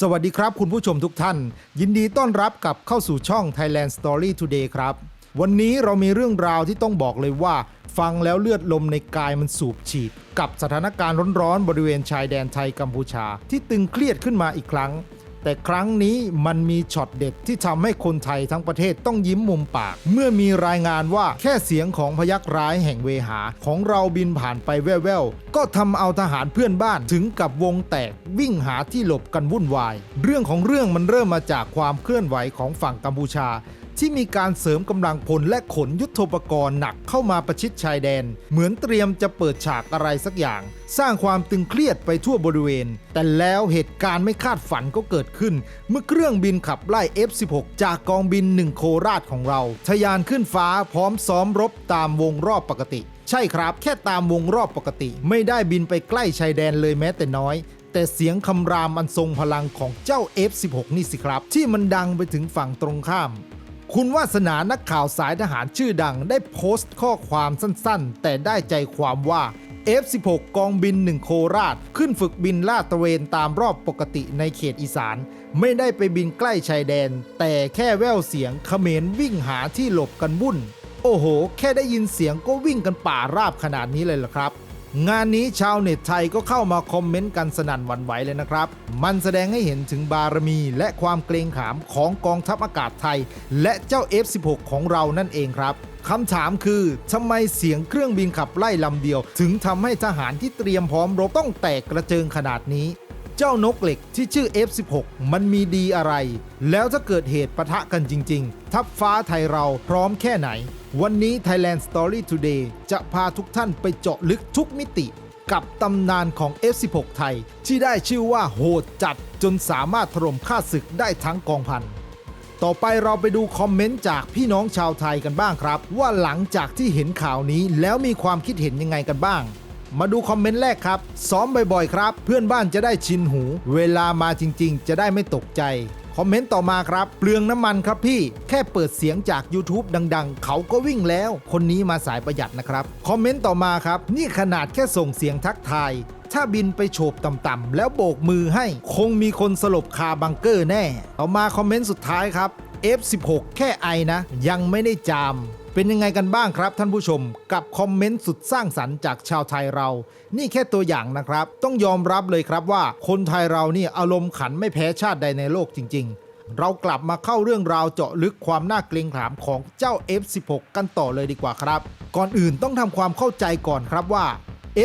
สวัสดีครับคุณผู้ชมทุกท่าน ยินดีต้อนรับกลับเข้าสู่ช่อง Thailand Story Today ครับ วันนี้เรามีเรื่องราวที่ต้องบอกเลยว่า ฟังแล้วเลือดลมในกายมันสูบฉีด กับสถานการณ์ร้อนๆบริเวณชายแดนไทยกัมพูชา ที่ตึงเครียดขึ้นมาอีกครั้ง แต่ครั้งนี้มันมีช็อตเด็ดที่ทำให้คนไทยทั้งประเทศต้องยิ้มมุมปาก เมื่อมีรายงานว่าแค่เสียงของพยักร้ายแห่งเวหา ของเราบินผ่านไปแว่วๆ ก็ทำเอาทหารเพื่อนบ้านถึงกับวงแตกวิ่งหาที่หลบกันวุ่นวาย เรื่องของเรื่องมันเริ่มมาจากความเคลื่อนไหวของฝั่งกัมพูชา ที่มีการเสริมกำลังพลและขนยุทโธปกรณ์หนักเข้ามาประชิดชายแดน เหมือนเตรียมจะเปิดฉากอะไรสักอย่าง สร้างความตึงเครียดไปทั่วบริเวณ แต่แล้วเหตุการณ์ไม่คาดฝันก็เกิดขึ้น เมื่อเครื่องบินขับไล่ F16 จากกองบิน1โคราชของเราทะยานขึ้นฟ้าพร้อมซ้อมรบตามวงรอบปกติ ใช่ครับ แค่ตามวงรอบปกติ ไม่ได้บินไปใกล้ชายแดนเลยแม้แต่น้อยแต่เสียงคำรามอันทรงพลังของเจ้า F16 นี่สิครับ ที่มันดังไปถึงฝั่งตรงข้าม คุณวาสนานักข่าวสายทหารชื่อดังได้โพสต์ข้อความสั้นๆ แต่ได้ใจความว่า F16 กองบิน 1 โคราช ขึ้นฝึกบินลาดตระเวนตามรอบปกติในเขตอีสาน ไม่ได้ไปบินใกล้ชายแดน แต่แค่แววเสียงเขมรวิ่งหาที่หลบกันวุ่น โอ้โห แค่ได้ยินเสียงก็วิ่งกันป่าราบขนาดนี้เลยเหรอครับ งานนี้ชาวเน็ตไทยก็เข้ามาคอมเมนต์กันสนั่นหวั่นไหวเลยนะครับ มันแสดงให้เห็นถึงบารมีและความเกรงขามของกองทัพอากาศไทย และเจ้า F16 ของเรานั่นเองครับคำถามคือทำไมเสียงเครื่องบินขับไล่ลำเดียว ถึงทำให้ทหารที่เตรียมพร้อมรบต้องแตกกระเจิงขนาดนี้ เจ้านกเหล็กที่ชื่อ F16 มันมีดีอะไร แล้วถ้าเกิดเหตุปะทะกันจริง ๆ ทัพฟ้าไทยเราพร้อมแค่ไหน วันนี้ Thailand Story Today จะพาทุกท่านไปเจาะลึกทุกมิติกับตำนานของ F16 ไทย ที่ได้ชื่อว่าโหดจัดจนสามารถถล่มฆ่าศึกได้ทั้งกองพัน ต่อไปเราไปดูคอมเมนต์จากพี่น้องชาวไทยกันบ้างครับ ว่าหลังจากที่เห็นข่าวนี้แล้วมีความคิดเห็นยังไงกันบ้าง มาดูคอมเมนต์แรกครับ ซ้อมบ่อยๆครับ เพื่อนบ้านจะได้ชินหู เวลามาจริง ๆ จะได้ไม่ตกใจ คอมเมนต์ต่อมาครับ เปลืองน้ำมันครับพี่ แค่เปิดเสียงจาก YouTube ดัง ๆ เขาก็วิ่งแล้ว คนนี้มาสายประหยัดนะครับ คอมเมนต์ต่อมาครับ นี่ขนาดแค่ส่งเสียงทักทาย ถ้าบินไปโฉบต่ำๆแล้วโบกมือให้ คงมีคนสลบคาบังเกอร์แน่ ต่อมาคอมเมนต์สุดท้ายครับ F16 แค่ไอนะ ยังไม่ได้จาม เป็นยังไงกันบ้างครับท่านผู้ชม กับคอมเมนต์สุดสร้างสรรค์จากชาวไทยเรา นี่แค่ตัวอย่างนะครับ ต้องยอมรับเลยครับว่าคนไทยเรานี่อารมณ์ขันไม่แพ้ชาติใดในโลกจริง ๆ เรากลับมาเข้าเรื่องราวเจาะลึกความน่าเกรงขามของเจ้า F16 กันต่อเลยดีกว่าครับ ก่อนอื่นต้องทำความเข้าใจก่อนครับว่า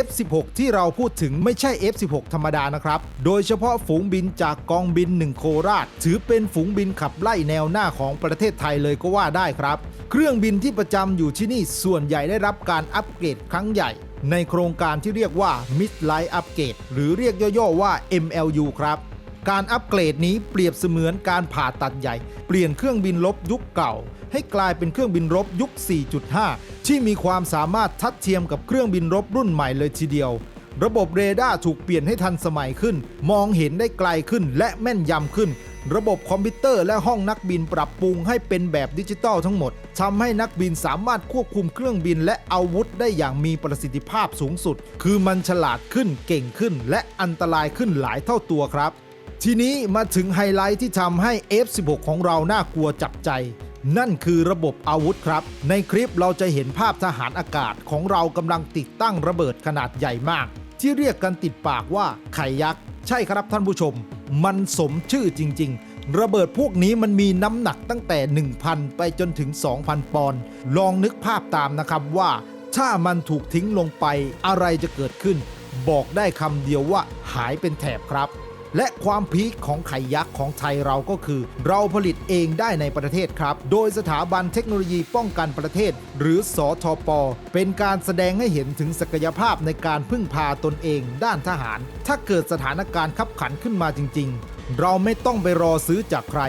F16 ที่เราพูดถึงไม่ใช่ F16 ธรรมดานะครับ โดยเฉพาะฝูงบินจากกองบิน 1 โคราช ถือเป็นฝูงบินขับไล่แนวหน้าของประเทศไทยเลยก็ว่าได้ครับ เครื่องบินที่ประจำอยู่ที่นี่ส่วนใหญ่ได้รับการอัปเกรดครั้งใหญ่ ในโครงการที่เรียกว่า Mid Life Upgrade หรือเรียกย่อๆว่า MLU ครับการอัปเกรดนี้เปรียบเสมือนการผ่าตัดใหญ่ เปลี่ยนเครื่องบินรบยุคเก่า ให้กลายเป็นเครื่องบินรบยุค 4.5 ที่มีความสามารถทัดเทียมกับเครื่องบินรบรุ่นใหม่เลยทีเดียว ระบบเรดาร์ถูกเปลี่ยนให้ทันสมัยขึ้น มองเห็นได้ไกลขึ้นและแม่นยำขึ้น ระบบคอมพิวเตอร์และห้องนักบินปรับปรุงให้เป็นแบบดิจิตอลทั้งหมดทำให้นักบินสามารถควบคุมเครื่องบินและอาวุธได้อย่างมีประสิทธิภาพสูงสุด คือมันฉลาดขึ้นเก่งขึ้น และอันตรายขึ้นหลายเท่าตัวครับทีนี้มาถึงไฮไลท์ที่ทำให้ F16 ของเราน่ากลัวจับใจ นั่นคือระบบอาวุธครับ ในคลิปเราจะเห็นภาพทหารอากาศของเรากำลังติดตั้งระเบิดขนาดใหญ่มาก ที่เรียกกันติดปากว่าไข่ยักษ์ ใช่ครับท่านผู้ชม มันสมชื่อจริง ๆ ระเบิดพวกนี้มันมีน้ำหนักตั้งแต่ 1,000 ไปจนถึง 2,000 ปอนด์ลองนึกภาพตามนะครับว่า ถ้ามันถูกทิ้งลงไปอะไรจะเกิดขึ้น บอกได้คำเดียวว่าหายเป็นแถบครับ และความพีคของไข่ยักษ์ของไทยเราก็คือ เราผลิตเองได้ในประเทศครับ โดยสถาบันเทคโนโลยีป้องกันประเทศ หรือสอทปเป็นการแสดงให้เห็นถึงศักยภาพในการพึ่งพาตนเองด้านทหาร ถ้าเกิดสถานการณ์ขับขันขึ้นมาจริง ๆ เราไม่ต้องไปรอซื้อจากใคร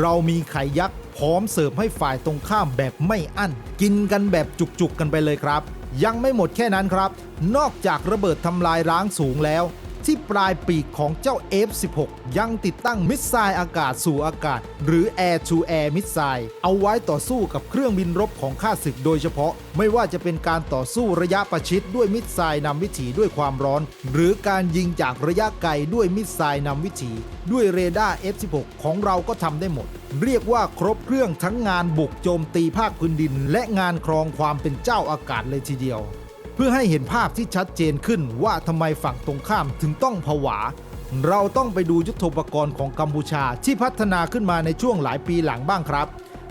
เรามีไข่ยักษ์พร้อมเสิร์ฟให้ฝ่ายตรงข้ามแบบไม่อั้น กินกันแบบจุกๆกันไปเลยครับ ยังไม่หมดแค่นั้นครับ นอกจากระเบิดทำลายล้างสูงแล้ว ที่ปลายปีกของเจ้า F16 ยังติดตั้งมิสไซล์อากาศสู่อากาศ หรือ Air to Air มิสไซล์เอาไว้ต่อสู้กับเครื่องบินรบของข้าศึกโดยเฉพาะ ไม่ว่าจะเป็นการต่อสู้ระยะประชิดด้วยมิสไซล์นำวิถีด้วยความร้อน หรือการยิงจากระยะไกลด้วยมิสไซล์นำวิถี ด้วยเรดาร์ F16 ของเราก็ทำได้หมด เรียกว่าครบเครื่องทั้งงานบุกโจมตีภาคพื้นดิน และงานครองความเป็นเจ้าอากาศเลยทีเดียว เพื่อให้เห็นภาพที่ชัดเจนขึ้นว่าทำไมฝั่งตรงข้ามถึงต้องผวา เราต้องไปดูยุทธปกรณ์ของกัมพูชาที่พัฒนาขึ้นมาในช่วงหลายปีหลังบ้างครับ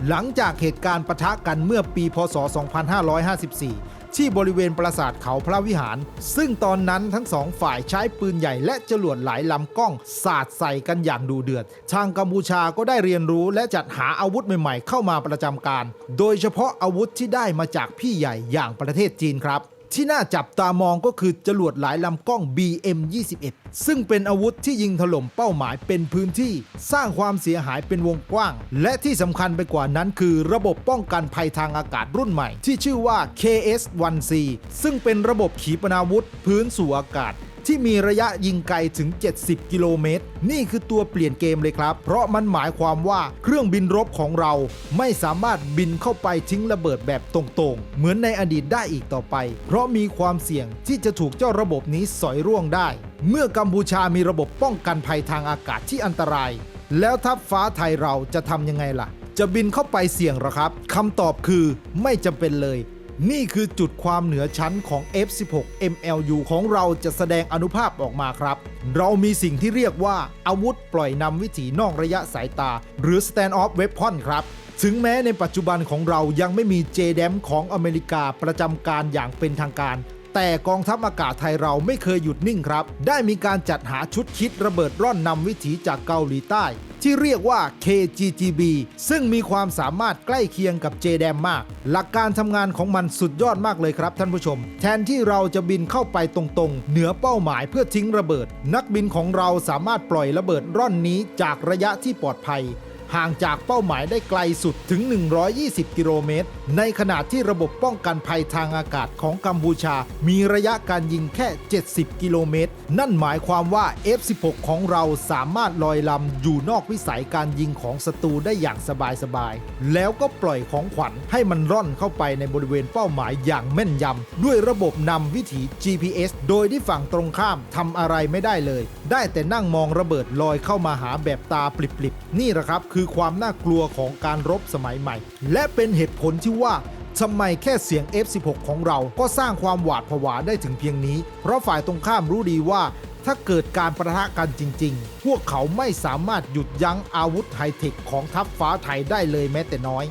หลังจากเหตุการณ์ปะทะกันเมื่อปีพศ 2554 ที่บริเวณปราสาทเขาพระวิหาร ซึ่งตอนนั้นทั้งสองฝ่ายใช้ปืนใหญ่และจรวดหลายลำกล้อง สาดใส่กันอย่างดูเดือด ทางกัมพูชาก็ได้เรียนรู้และจัดหาอาวุธใหม่ๆ เข้ามาประจำการ โดยเฉพาะอาวุธที่ได้มาจากพี่ใหญ่อย่างประเทศจีนครับ ที่น่าจับตามองก็คือจรวดหลายลำกล้อง BM21 ซึ่งเป็นอาวุธที่ยิงถล่มเป้าหมายเป็นพื้นที่ สร้างความเสียหายเป็นวงกว้าง และที่สำคัญไปกว่านั้นคือระบบป้องกันภัยทางอากาศรุ่นใหม่ ที่ชื่อว่า KS-1C ซึ่งเป็นระบบขีปนาวุธพื้นสู่อากาศ ที่มีระยะยิงไกลถึง 70 กิโลเมตร นี่คือตัวเปลี่ยนเกมเลยครับ เพราะมันหมายความว่าเครื่องบินรบของเราไม่สามารถบินเข้าไปทิ้งระเบิดแบบตรงๆ เหมือนในอดีตได้อีกต่อไป เพราะมีความเสี่ยงที่จะถูกเจ้าระบบนี้สอยร่วงได้ เมื่อกัมพูชามีระบบป้องกันภัยทางอากาศที่อันตราย แล้วทัพฟ้าไทยเราจะทำยังไงล่ะ จะบินเข้าไปเสี่ยงหรอครับคำตอบคือไม่จำเป็นเลย นี่คือจุดความเหนือชั้นของ F16 MLU ของเราจะแสดงอนุภาพออกมาครับ เรามีสิ่งที่เรียกว่าอาวุธปล่อยนำวิถีนอกระยะสายตา หรือ Stand Off Weapon ครับ ถึงแม้ในปัจจุบันของเรายังไม่มี JDAM ของอเมริกาประจำการอย่างเป็นทางการ แต่กองทัพอากาศไทยเราไม่เคยหยุดนิ่งครับ ได้มีการจัดหาชุดคิดระเบิดร่อนนำวิถีจากเกาหลีใต้ ที่เรียกว่า KGGB ซึ่งมีความสามารถใกล้เคียงกับ JDAM มาก หลักการทำงานของมันสุดยอดมากเลยครับท่านผู้ชม แทนที่เราจะบินเข้าไปตรงๆ เหนือเป้าหมายเพื่อทิ้งระเบิด นักบินของเราสามารถปล่อยระเบิดร่อนนี้จากระยะที่ปลอดภัย ห่างจากเป้าหมายได้ไกลสุดถึง 120 กิโลเมตร ในขณะที่ระบบป้องกันภัยทางอากาศของกัมพูชา มีระยะการยิงแค่ 70 กิโลเมตร นั่นหมายความว่า F16 ของเราสามารถลอยลำอยู่นอกวิสัยการยิงของศัตรูได้อย่างสบายๆ แล้วก็ปล่อยของขวัญให้มันร่อนเข้าไปในบริเวณเป้าหมายอย่างแม่นยำด้วยระบบนำวิถี GPS โดยที่ฝั่งตรงข้ามทำอะไรไม่ได้เลย ได้แต่นั่งมองระเบิดลอยเข้ามาหาแบบตาปลิบๆ นี่แหละครับคือความน่ากลัวของการรบสมัยใหม่ และเป็นเหตุผลที่ว่าทำไมแค่เสียง F16 ของเราก็สร้างความหวาดผวาได้ถึงเพียงนี้ เพราะฝ่ายตรงข้ามรู้ดีว่า ถ้าเกิดการประทะกันจริง ๆ พวกเขาไม่สามารถหยุดยั้งอาวุธไฮเทคของทัพฟ้าไทยได้เลยแม้แต่น้อย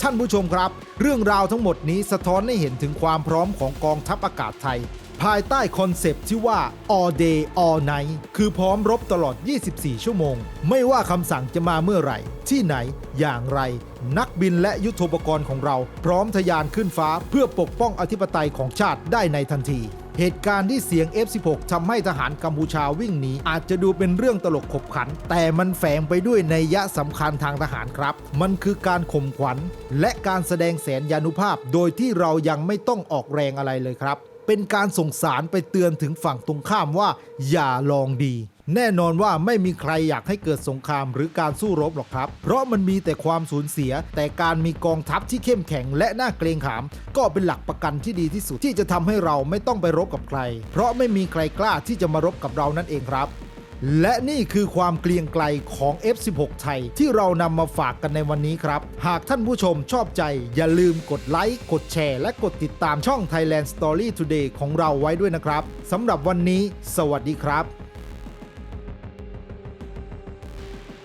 ท่านผู้ชมครับ เรื่องราวทั้งหมดนี้สะท้อนให้เห็นถึงความพร้อมของกองทัพอากาศไทย ภายใต้คอนเซปต์ที่ว่า all day all night คือพร้อมรบตลอด 24 ชั่วโมง ไม่ว่าคำสั่งจะมาเมื่อไหร่ ที่ไหน อย่างไร นักบินและยุทโธปกรณ์ของเรา พร้อมทะยานขึ้นฟ้าเพื่อปกป้องอธิปไตยของชาติได้ในทันที เหตุการณ์ที่เสียง F16 ทำให้ทหารกัมพูชาวิ่งหนีอาจจะดูเป็นเรื่องตลกขบขัน แต่มันแฝงไปด้วยในยยะสำคัญทางทหารครับ มันคือการข่มขวัญ และการแสดงแสนยานุภาพ โดยที่เรายังไม่ต้องออกแรงอะไรเลยครับ เป็นการส่งสารไปเตือนถึงฝั่งตรงข้ามว่า อย่าลองดี แน่นอนว่าไม่มีใครอยากให้เกิดสงครามหรือการสู้รบหรอกครับ เพราะมันมีแต่ความสูญเสีย แต่การมีกองทัพที่เข้มแข็งและน่าเกรงขาม ก็เป็นหลักประกันที่ดีที่สุดที่จะทำให้เราไม่ต้องไปรบกับใคร เพราะไม่มีใครกล้าที่จะมารบกับเรานั่นเองครับ และนี่คือความเกลียงไกลของ F16 ไทย ที่เรานำมาฝากกันในวันนี้ครับ หากท่านผู้ชมชอบใจ อย่าลืมกดไลค์ กดแชร์ และกดติดตามช่อง Thailand Story Today ของเราไว้ด้วยนะครับสำหรับวันนี้ สวัสดีครับ